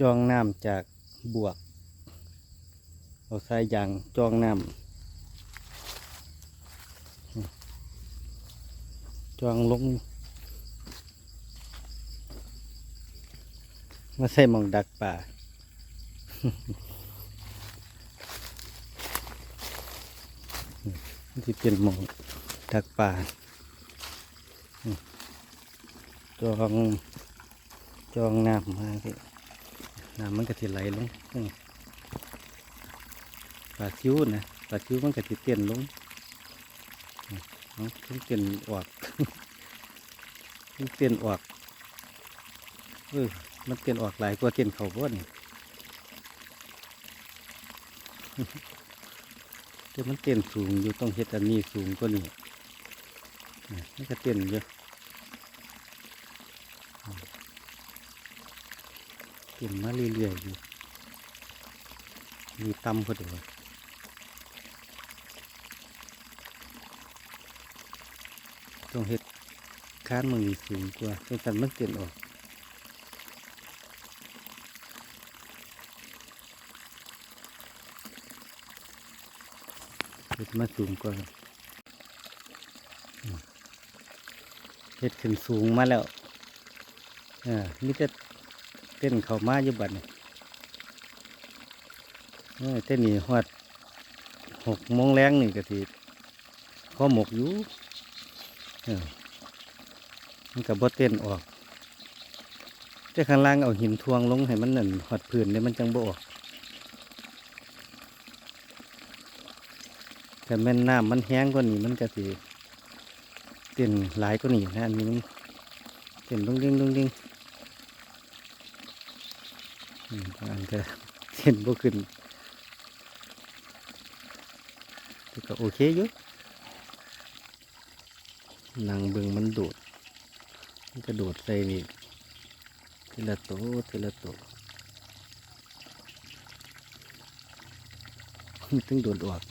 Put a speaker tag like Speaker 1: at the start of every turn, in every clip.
Speaker 1: จองน้ำจากบวก เอาสายยางจองน้ำจองลง มาใส่มองดักป่าที่เป็นมองดักป่าจองจองน้ำมาสิ น้ำมันก็จะไหลลงอืมปลาคิ้วนะปลาคิ้วมันก็จะเตียนลงเอาถึงเตียนออกเตียนออกเออมันเตียนออกหลายกว่าเตียนเขาบ่นี่แต่มันเต้นสูงอยู่ต้องเฮ็ดอันนี้สูงกว่านี้นี่ก็เต้นเยอะอืม เต้นมาเรื่อยๆอยู่ มีต่ำพอดีต้องเฮ็ดค้านมันนี่สูงกว่าเพื่อกันมันเต้นออกเฮ็ดมาสูงกว่าเฮ็ดขึ้นสูงมาแล้ว เอ่ามีแต่ เต้นเข้ามาอยู่บัดนี่เออเต้นนี่ฮอดหกโมงแรงนี่ก็สิพอหมกอยู่มันก็บ่เต้นออกแต่ข้างล่างเอาหินทวงลงให้มันนั่นหอดพื้นเนี่ยมันจังบ่ออกแต่แม่นน้ำมันแห้งกว่านี้มันก็สิเต้นหลายกว่านี้นะอันนี้มันเต้นดุ้งดิ้งดุ้งดิ้ง อันก็เต้นบ่ขึ้นแต่ก็โอเคอยู่นางเบิงมันโดดมันกระโดดใส่นี่ทีละโตวทีละโตวตึงโดดออก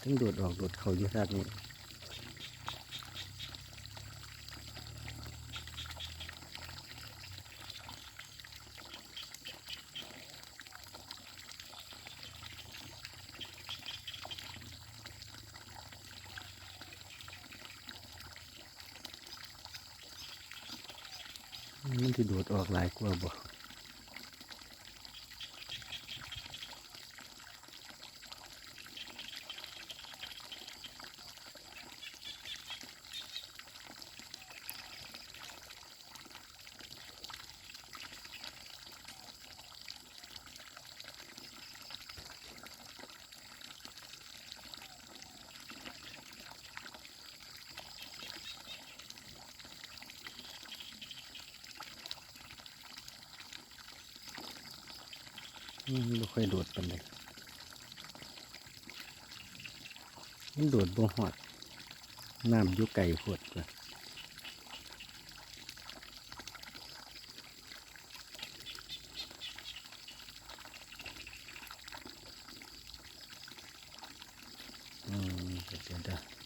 Speaker 1: ตึงโดดออกโดดเขาอยู่ท่านี้ มันที่โดดออกหลายกว่าบ่ ไม่ค่อยโดดปันเลยมันโดดบ่หอด น้ำยุไก่ขวดเลย嗯，对的。